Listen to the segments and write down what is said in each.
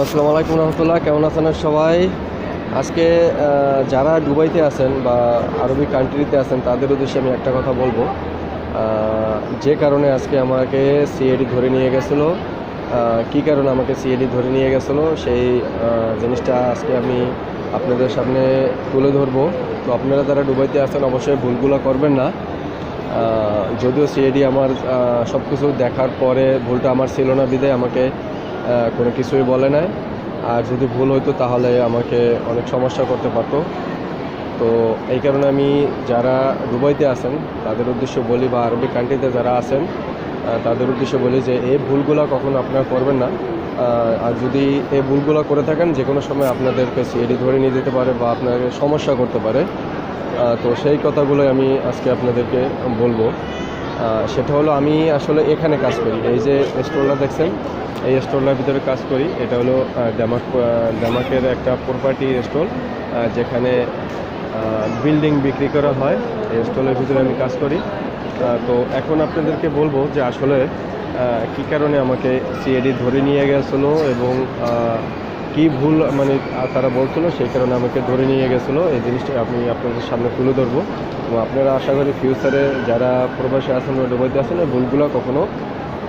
আসসালামু আলাইকুম রহমতুল্লাহ, কেমন আছেন সবাই? আজকে যারা দুবাইতে আছেন বা আরবি কান্ট্রিতে আছেন, তাদের উদ্দেশ্যে আমি একটা কথা বলব। যে কারণে আজকে আমাকে সিএডি ধরে নিয়ে গেছিল কী কারণে আমাকে সিএডি ধরে নিয়ে গেছিল, সেই জিনিসটা আজকে আমি আপনাদের সামনে তুলে ধরবো। তো আপনারা যারা দুবাইতে আছেন, অবশ্যই ভুলগুলো করবেন না। যদিও সিএডি আমার সব কিছু দেখার পরে ভুলটা আমার ছিল না, বিদায় আমাকে কোনো কিছুই বলে নাই। আর যদি ভুল হতো তাহলে আমাকে অনেক সমস্যা করতে পারতো। তো এই কারণে আমি যারা দুবাইতে আছেন, তাদের উদ্দেশ্য বলি বা আরবি কান্ট্রিতে যারা আছেন তাদের উদ্দেশ্য বলি যে এই ভুলগুলো কখনো আপনারা করবেন না। আর যদি এই ভুলগুলো করে থাকেন, যে কোনো সময় আপনাদেরকে সিএডি ধরে নিয়ে যেতে পারে বা আপনাকে সমস্যা করতে পারে। তো সেই কথাগুলোই আমি আজকে আপনাদেরকে বলব। সেটা হলো আমি আসলে এখানে কাজ করি। এই যে স্টোরটা দেখছেন, এই স্টোরটার ভিতরে কাজ করি। এটা হলো ড্যামাক ড্যামাকের একটা প্রপার্টি স্টোর যেখানে বিল্ডিং বিক্রি করা হয়। এই স্টলের ভিতরে আমি কাজ করি। তো এখন আপনাদেরকে বলব যে আসলে কী কারণে আমাকে সিএডি ধরে নিয়ে গেছিল এবং কি ভুল মানে তারা বলছিল সেই কারণে আমাকে ধরে নিয়ে গেছিল। এই জিনিসটা আমি আপনাদের সামনে তুলে ধরবো। এবং আপনারা আশা করি ফিউচারে যারা প্রবাসী আছেন বা ডুবাইতে আছেন এই ভুলগুলো কখনো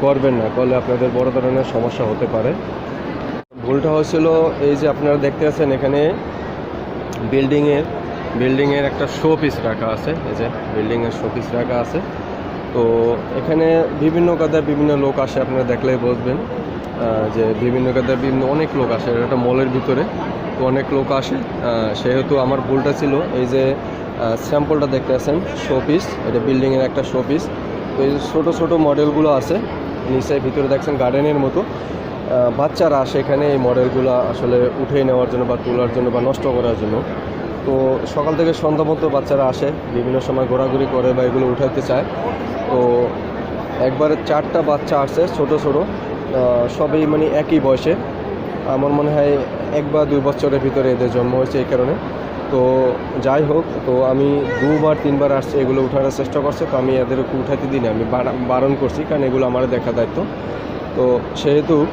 করবেন না। করলে আপনাদের বড় ধরনের সমস্যা হতে পারে। ভুলটা হয়েছিল এই যে আপনারা দেখতে আছেন এখানে বিল্ডিংয়ের বিল্ডিংয়ের একটা শো পিস রাখা আছে। এই যে বিল্ডিংয়ের শো পিস রাখা আছে। তো এখানে বিভিন্ন কাদায় বিভিন্ন লোক আসে আপনারা দেখলেই বুঝবেন। আহ, যে বিভিন্ন কাদায় বিভিন্ন অনেক লোক আসে, একটা মলের ভিতরে তো অনেক লোক আসে। সেহেতু আমার ভুলটা ছিল, এই যে স্যাম্পলটা দেখতে আছেন শো পিস এটা বিল্ডিংয়ের একটা শোপিস তো এই ছোটো ছোটো মডেলগুলো আছে, নিচে, ভিতরে দেখছেন গার্ডেনের মতো। বাচ্চারা আসে এখানে এই মডেলগুলো আসলে উঠে নেওয়ার জন্য বা তোলার জন্য বা নষ্ট করার জন্য। তো সকাল থেকে সন্ধ্যা মতো বাচ্চারা আসে, বিভিন্ন সময় ঘোরাঘুরি করে বা এগুলো উঠাইতে চায়। তো একবারে চারটা বাচ্চা আসছে ছোট ছোট। সবই মানে একই বয়সে। আমার মনে হয় এক বা দুই বছরের ভিতরে এদের জন্ম হয়েছে এই কারণে। তো যাই হোক, তো আমি দুবার, তিনবার আসছে, এগুলো উঠানোর চেষ্টা করছে। তো আমি এদেরকে উঠাতে দিই না আমি বারা- বারণ করছি, কারণ এগুলো আমার দেখা দায়িত্ব। তো সেহেতু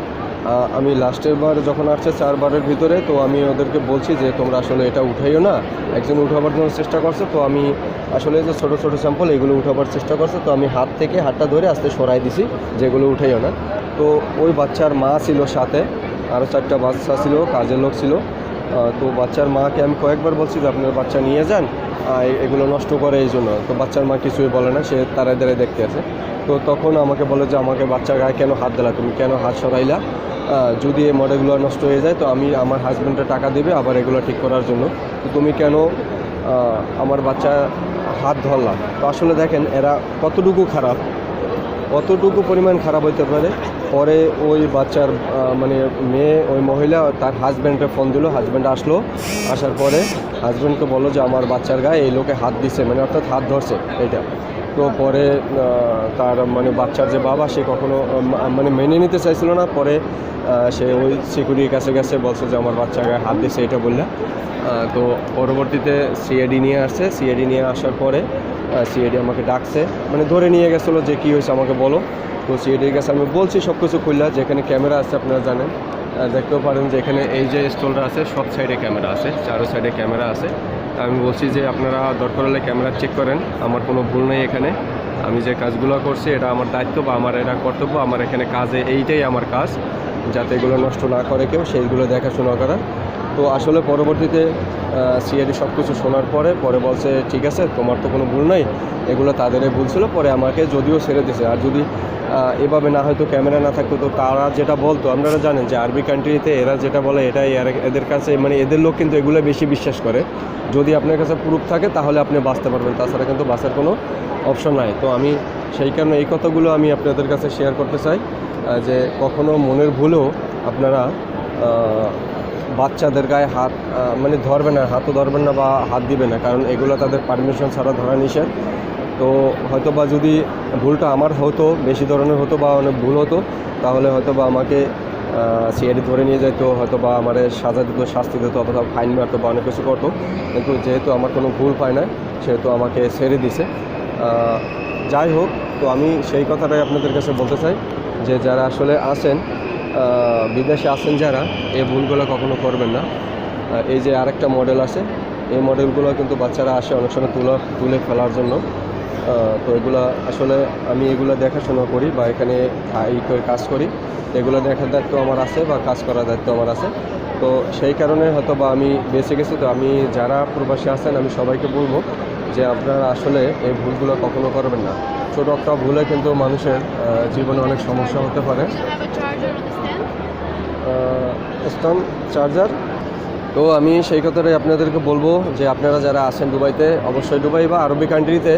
আমি লাস্টের বার যখন আসছে, চারবারের ভিতরে, তো আমি ওদেরকে বলছি যে, তোমরা আসলে এটা উঠাইও না। একজন উঠাবার জন্য চেষ্টা করছে। তো আমি আসলে যে ছোটো ছোটো স্যাম্পল এগুলো উঠাবার চেষ্টা করছে। তো আমি হাত থেকে হাতটা ধরে আস্তে সরাই দিছি, যেগুলো উঠাইও না। তো ওই বাচ্চার মা ছিল সাথে, আরও চারটা বাচ্চা ছিল, কাজের লোক ছিল। তো বাচ্চার মাকে আমি কয়েকবার বলছি যে আপনার বাচ্চা নিয়ে যান এগুলো নষ্ট করে এই জন্য। তো বাচ্চার মা কিছুই বলে না, সে তারা দাঁড়িয়ে দেখতে আছে। তো তখন আমাকে বলে যে, আমাকে বাচ্চার গায়ে কেন হাত দিলা? তুমি কেন হাত সরাইলা? যদি এই মডেলগুলো নষ্ট হয়ে যায়, তো আমি আমার হাজব্যান্ডে টাকা দেবে আবার এগুলো ঠিক করার জন্য। তো তুমি কেন আমার বাচ্চা হাত ধরলাম তো আসলে দেখেন, এরা কতটুকু খারাপ কতটুকু পরিমাণ খারাপ হইতে পারে। পরে ওই বাচ্চার মানে মেয়ে, ওই মহিলা তার হাজব্যান্ডকে ফোন দিল হাজব্যান্ড আসলো। আসার পরে হাজব্যান্ডকে বলল যে, আমার বাচ্চার গায়ে এই লোকে হাত দিছে। মানে অর্থাৎ হাত ধরছে, এইটা। তো পরে তার মানে বাচ্চার যে বাবা, সে কখনো মানে মেনে নিতে চাইছিল না। পরে সে ওই সিকিউরিটির কাছে গেছে, বলছে যে আমার বাচ্চার গায়ে হাত দিছে এটা বললে। তো পরবর্তীতে সিএডি নিয়ে আসছে। সিএডি নিয়ে আসার পরে সিএডি আমাকে ডাকছে। মানে ধরে নিয়ে গেছিল যে কী হয়েছে, আমাকে বলো। তো সিএডির কাছে আমি বলছি সব কিছু খুললা। যেখানে ক্যামেরা আছে, আপনারা জানেন। দেখতেও পারেন যে এখানে এই যে স্টলটা আছে, সব সাইডে ক্যামেরা আছে, চারো সাইডে ক্যামেরা আছে। তা আমি বলছি যে আপনারা দরকার হলে ক্যামেরা চেক করেন, আমার কোনো ভুল নেই এখানে। আমি যে কাজগুলো করছি, এটা আমার দায়িত্ব বা আমার এটা কর্তব্য, আমার এখানে কাজে এইটাই আমার কাজ। যাতে এগুলো নষ্ট না করে কেউ, সেইগুলো দেখাশোনা করা। তো আসলে পরবর্তীতে সিআইডি সব কিছু শোনার পরে পরে বলছে, ঠিক আছে, তোমার তো কোনো ভুল নাই। এগুলো তাদেরই ভুল ছিল, পরে আমাকে যদিও ছেড়ে দিয়েছে। আর যদি এভাবে না হয়তো ক্যামেরা না থাকতো, তো তারা যেটা বলতো, আপনারা জানেন যে আরবি কান্ট্রিতে এরা যেটা বলে, এটাই এরা- এদের কাছে মানে এদের লোক কিন্তু এগুলো বেশি বিশ্বাস করে। যদি আপনার কাছে প্রুফ থাকে, তাহলে আপনি বাঁচতে পারবেন। তাছাড়া কিন্তু বাঁচার কোনো অপশন নাই। তো আমি সেই কারণে এই কথাগুলো আমি আপনাদের কাছে শেয়ার করতে চাই। যে কখনো মনের ভুলেও আপনারা বাচ্চাদের গায়ে হাত মানে ধরবেন না, হাতও ধরবেন না বা হাত দিবেন না, কারণ এগুলো তাদের পারমিশন ছাড়া ধরা নিষেধ। তো হয়তো বা যদি ভুলটা আমার হতো, বেশি ধরনের হতো বা অনেক ভুল হতো, তাহলে হয়তো বা আমাকে সিআইডি ধরে নিয়ে যেত হয়তো বা আমার সাজা দিত, শাস্তি দিত, অথবা ফাইন মারতো বা অনেক কিছু করতো। কিন্তু যেহেতু আমার কোনো ভুল পায় না সেহেতু আমাকে ছেড়ে দিছে। যাই হোক, তো আমি সেই কথাটাই আপনাদের কাছে বলতে চাই। যে যারা আসলে আছেন বিদেশে আছেন যারা, এই ভুলগুলো কখনো করবেন না। এই যে আরেকটা মডেল আছে, এই মডেলগুলো কিন্তু বাচ্চারা আসে অনেক সময় তুলে তুলে ফেলার জন্য। তো এগুলো আসলে আমি এগুলো দেখাশোনা করি বা এখানে এই করে কাজ করি। এগুলো দেখার দায়িত্ব আমার আছে বা কাজ করার দায়িত্ব আমার আছে। তো সেই কারণে হয়তো বা আমি বেঁচে গেছি, তো আমি যারা প্রবাসী আছেন, আমি সবাইকে বলব যে আপনারা আসলে এই ভুলগুলো কখনো করবেন না। ছোটো একটা ভুলে কিন্তু মানুষের জীবনে অনেক সমস্যা হতে পারে? স্টোন চার্জার তো আমি সেই কথাটাই আপনাদেরকে বলব যে আপনারা যারা আছেন দুবাইতে অবশ্যই দুবাই বা আরবি কান্ট্রিতে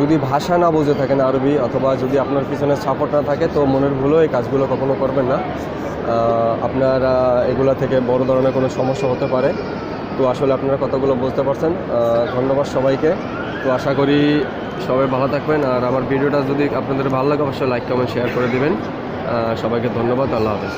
যদি ভাষা না বুঝে থাকেন আরবি অথবা যদি আপনার পিছনে সাপোর্ট না থাকে তো মনের ভুলেও এই কাজগুলো কখনো করবেন না। আপনার এগুলা থেকে বড় ধরনের কোনো সমস্যা হতে পারে। তো আসলে আপনারা কথাগুলো বুঝতে পারছেন। ধন্যবাদ সবাইকে। তো আশা করি সবাই ভালো থাকবেন, আর আমার ভিডিওটা যদি আপনাদের ভালো লাগে, অবশ্যই লাইক কমেন্ট শেয়ার করে দেবেন। সবাইকে ধন্যবাদ, আল্লাহ হাফেজ।